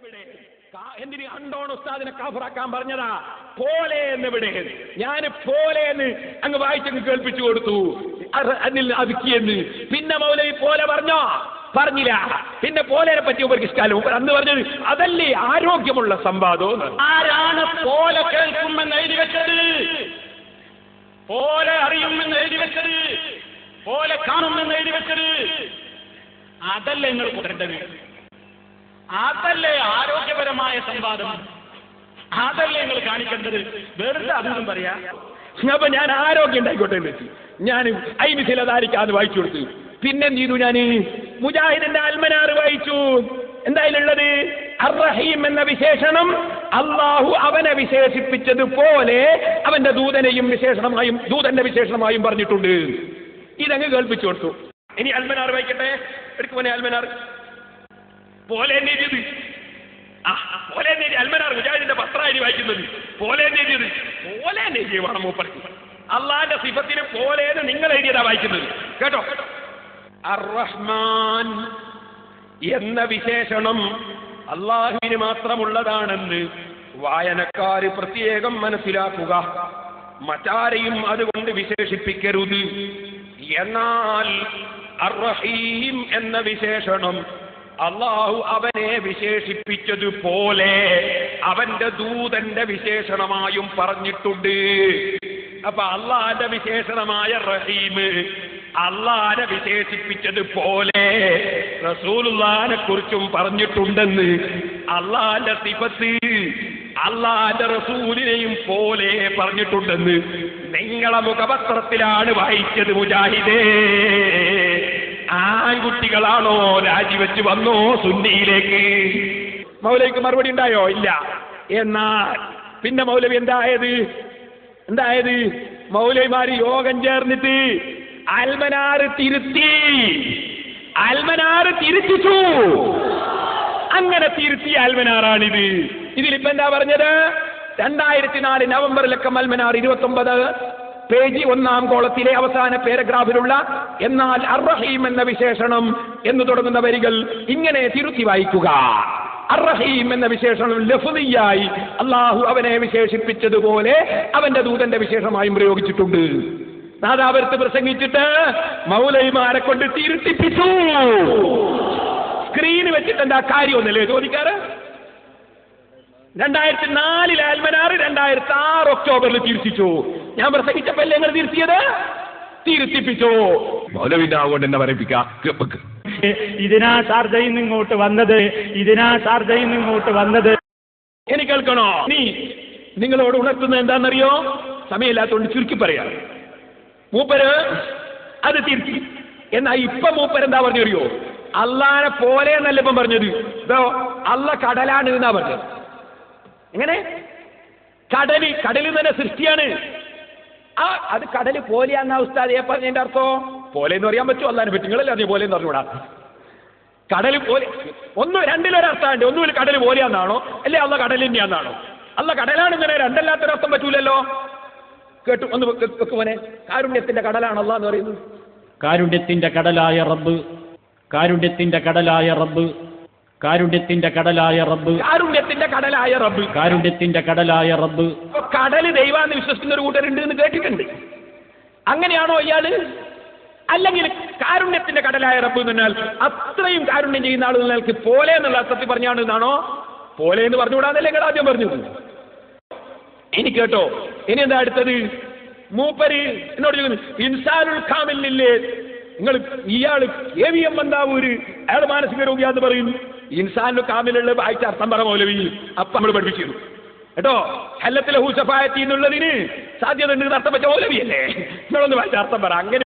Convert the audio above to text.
എന്നെവിടെ? കാ- എന്തിന് അണ്ടോൺ ഉസ്താദിനെ കാഫറാക്കാൻ പറഞ്ഞതാ? പോലെ എന്നെവിടെ? ഞാൻ പോലെ എന്ന് അങ്ങ് വായിച്ചങ്ങ് കേൾപ്പിച്ചു കൊടുത്തു. അത് അതിൽ അതുക്കിയെന്ന് പിന്നെ മൗലവി പോലെ പറഞ്ഞോ? പറഞ്ഞില്ല. പിന്നെ പോലെനെ പറ്റി ഇഷ്ടാലും അന്ന് പറഞ്ഞത് അതല്ലേ ആരോഗ്യമുള്ള സംവാദം. ആരാണ് പോലെ കേൾക്കുമെന്ന് എഴുതി വെച്ചത്? പോലെ അറിയുമെന്ന് എഴുതി വെച്ചത്? പോലെ കാണുമെന്ന് എഴുതി വെച്ചത്? അതല്ലേ നിങ്ങൾ കൂട്ടേണ്ടത് അതല്ലേ ആരോഗ്യപരമായ സംവാദം? അതല്ലേ നിങ്ങൾ കാണിക്കേണ്ടത്? വെറുതെ അതൊന്നും പറയാ? അപ്പൊ ഞാൻ ആരോഗ്യം ഉണ്ടായിക്കോട്ടെ വെച്ചു. ഞാൻ അയിന് ചിലതാരിക്കാതെ വായിച്ചു കൊടുത്തു. പിന്നെ എന്ത് ചെയ്തു ഞാൻ? മുജാഹിദിന്റെ അൽമനാർ വായിച്ചു. എന്തായാലുള്ളത്? അർറഹീം എന്ന വിശേഷണം അള്ളാഹു അവനെ വിശേഷിപ്പിച്ചത് പോലെ അവന്റെ ദൂതനെയും വിശേഷണമായും ദൂതന്റെ വിശേഷണമായും പറഞ്ഞിട്ടുണ്ട്. ഇതങ്ങ് കേൾപ്പിച്ചു കൊടുത്തു. ഇനി അൽമനാർ വായിക്കട്ടെ? എടുക്കുമോനെ അൽമനാർ. പോലെ തന്നെ എഴുതിയത്. ആ പോലെ തന്നെ അൽമരാർ മുജാഹിദിന്റെ പത്രായി വായിക്കുന്നത്. പോലെ തന്നെ എഴുതിയത്. പോലെ തന്നെ എഴുതിയ വേണം മൂപ്പർക്ക് അള്ളാന്റെ സിഫത്തിന് പോലെ എന്ന് നിങ്ങൾ എഴുതിയതാ വായിക്കുന്നത്. കേട്ടോ? അർറഹ്മാൻ എന്ന വിശേഷണം അള്ളാഹുവിന് മാത്രമുള്ളതാണെന്ന് വായനക്കാര് പ്രത്യേകം മനസ്സിലാക്കുക. മറ്റാരെയും അതുകൊണ്ട് വിശേഷിപ്പിക്കരുത്. എന്നാൽ അർറഹീം എന്ന വിശേഷണം അള്ളാഹു അവനെ വിശേഷിപ്പിച്ചതുപോലെ അവന്റെ ദൂതന്റെ വിശേഷണമായും പറഞ്ഞിട്ടുണ്ട്. അപ്പൊ അള്ളാന്റെ വിശേഷണമായ റഹീം അള്ളാനെ വിശേഷിപ്പിച്ചതുപോലെ റസൂലുള്ളാനെ കുറിച്ചും പറഞ്ഞിട്ടുണ്ടെന്ന് അള്ളാന്റെ സിഫത്ത് അള്ളാന്റെ റസൂലിനെയും പോലെ പറഞ്ഞിട്ടുണ്ടെന്ന് നിങ്ങളെ മുഖപത്രത്തിലാണ് വായിച്ചത് മുജാഹിദേ. ആൺകുട്ടികളാണോ രാജിവെച്ച് വന്നോ സുന്നിയിലേക്ക്? മൗലവിക്ക് മറുപടി ഉണ്ടായോ? ഇല്ല. എന്നാൽ പിന്നെ മൗലവി എന്തായത്? എന്തായത്? മൗലവിമാര് യോഗം ചേർന്നിട്ട് അൽമനാറ് തിരുത്തി. അൽമനാറ് തിരുത്തിച്ചു. അങ്ങനെ തിരുത്തിയ അൽമനാറാണിത്. ഇതിലിപ്പോ എന്താ പറഞ്ഞത്? രണ്ടായിരത്തി നാല് നവംബറിലൊക്കെ മൽമനാർ ഇരുപത്തി ഒമ്പത് പേജ് ഒന്നാം കോളത്തിലെ അവസാന പാരഗ്രാഫിലുള്ള എന്നാൽ അർറഹീം എന്ന വിശേഷണം എന്ന് തുടങ്ങുന്ന വരികൾ ഇങ്ങനെ തിരുത്തി വായിക്കുക. അർറഹീം എന്ന വിശേഷണം ലഫുദിയായി അള്ളാഹു അവനെ വിശേഷിപ്പിച്ചതുപോലെ അവന്റെ ദൂതന്റെ വിശേഷമായും പ്രയോഗിച്ചിട്ടുണ്ട്. നാദാപുരത്ത് പ്രസംഗിച്ചിട്ട് മൗലൈമാരെ കൊണ്ട് തിരുത്തിപ്പിച്ചു. സ്ക്രീന് വെച്ചിട്ട് എന്താ കാര്യമൊന്നല്ലേ ചോദിക്കാറ്? രണ്ടായിരത്തി നാലിൽ ആൽമനാറ് രണ്ടായിരത്തി ആറ് ഒക്ടോബറിൽ തിരുത്തിച്ചു. ഞാൻ പ്രസംഗിച്ചപ്പോ അല്ലേ നിങ്ങൾ തിരുത്തിയത്? തിരുത്തിപ്പിച്ചു. മൗലവിന്റെ എന്നെ പറയിപ്പിക്കാം. ഇതിനാ ഷാർജയിൽ ഇങ്ങോട്ട് വന്നത്? ഇതിനാ ഷാർജയിൽ ഇങ്ങോട്ട് വന്നത്? ഇനി കേൾക്കണോ? നീ നിങ്ങളോട് ഉണർത്തുന്നത് എന്താണെന്നറിയോ? സമയമില്ലാത്തതുകൊണ്ട് ചുരുക്കി പറയാ. മൂപ്പര് അത് തിരുത്തി. എന്നാ ഇപ്പൊ മൂപ്പര് എന്താ പറഞ്ഞു അറിയോ? അള്ളാനെ പോലെ എന്നല്ല ഇപ്പം പറഞ്ഞത്. ഇതോ അള്ള കടലാണ് എന്നാ പറഞ്ഞത്. എങ്ങനെ? കടൽ കടലിൽ തന്നെ സൃഷ്ടിയാണ്. ആ അത് കടൽ പോലെയാന്ന ഉസ്താദ് പറഞ്ഞതിന്റെ അർത്ഥം? പോലെ എന്ന് പറയാൻ പറ്റുമോ? അല്ലാതെ പറ്റും നിങ്ങളല്ലേ അറിഞ്ഞു? പോലെ എന്ന് പറഞ്ഞുകൂടാ കടൽ പോലെ ഒന്ന് രണ്ടിലൊരർത്ഥമുണ്ട് ഒരു കടൽ പോലെയാന്നാണോ? അല്ലേ അല്ല കടൽ തന്നെയാന്നാണോ? അല്ല കടലാണ് ഇങ്ങനെ രണ്ടല്ലാത്തൊരർത്ഥം പറ്റൂലല്ലോ? കേട്ടു ഒന്ന് വെക്കുവനെ കാരുണ്യത്തിന്റെ കടലാണല്ലോ എന്ന് പറയുന്നത്. കാരുണ്യത്തിന്റെ കടലായ റബ്ബ് കാരുണ്യത്തിന്റെ കടലായ റബ്ബ്. കാരുണ്യത്തിന്റെ കടലായ റബ്ബ്. കാരുണ്യത്തിന്റെ കടലായ റബ്ബ്. കാരുണ്യത്തിന്റെ കടലായ റബ്ബ്. കടൽ ദൈവാന്ന് വിശ്വസിക്കുന്ന ഒരു കൂട്ടരുണ്ട് എന്ന് കേട്ടിട്ടുണ്ട്. അങ്ങനെയാണോ ഇയാൾ? അല്ലെങ്കിൽ കാരുണ്യത്തിന്റെ കടലായ റബ്ബ് എന്ന് പറഞ്ഞാൽ അത്രയും കാരുണ്യം ചെയ്യുന്ന ആളുകൾക്ക് പോലെ എന്നുള്ള അർത്ഥത്തിൽ പറഞ്ഞാണ് എന്നാണോ? പോലെ എന്ന് പറഞ്ഞുകൂടാന്നല്ലേ നിങ്ങൾ ആദ്യം പറഞ്ഞത്? ഇനി കേട്ടോ. ഇനി എന്താ അടുത്തത്? മൂപ്പര് എന്നോട് ചോദിക്കുന്നു ഇൻസാനുൽ കാമില്ലേ നിങ്ങൾ ഇയാൾ കെ വി എം എന്താവൂര് അയാൾ മാനസിക രോഗിയാന്ന് പറയുന്നു. ഇൻസാനുൽ കാമിലുള്ള വായിച്ച അർത്ഥം പറ മൗലവി. അപ്പൊ നമ്മൾ പഠിപ്പിച്ചിരുന്നു. കേട്ടോ? ഹല്ലത്തിലെ ഹൂസഫായത്തി സാധ്യത ഉണ്ട് എന്ന് അർത്ഥം വെച്ച മൗലവിയല്ലേ? നിങ്ങളൊന്ന് വായിച്ച അർത്ഥം പറ. അങ്ങനെ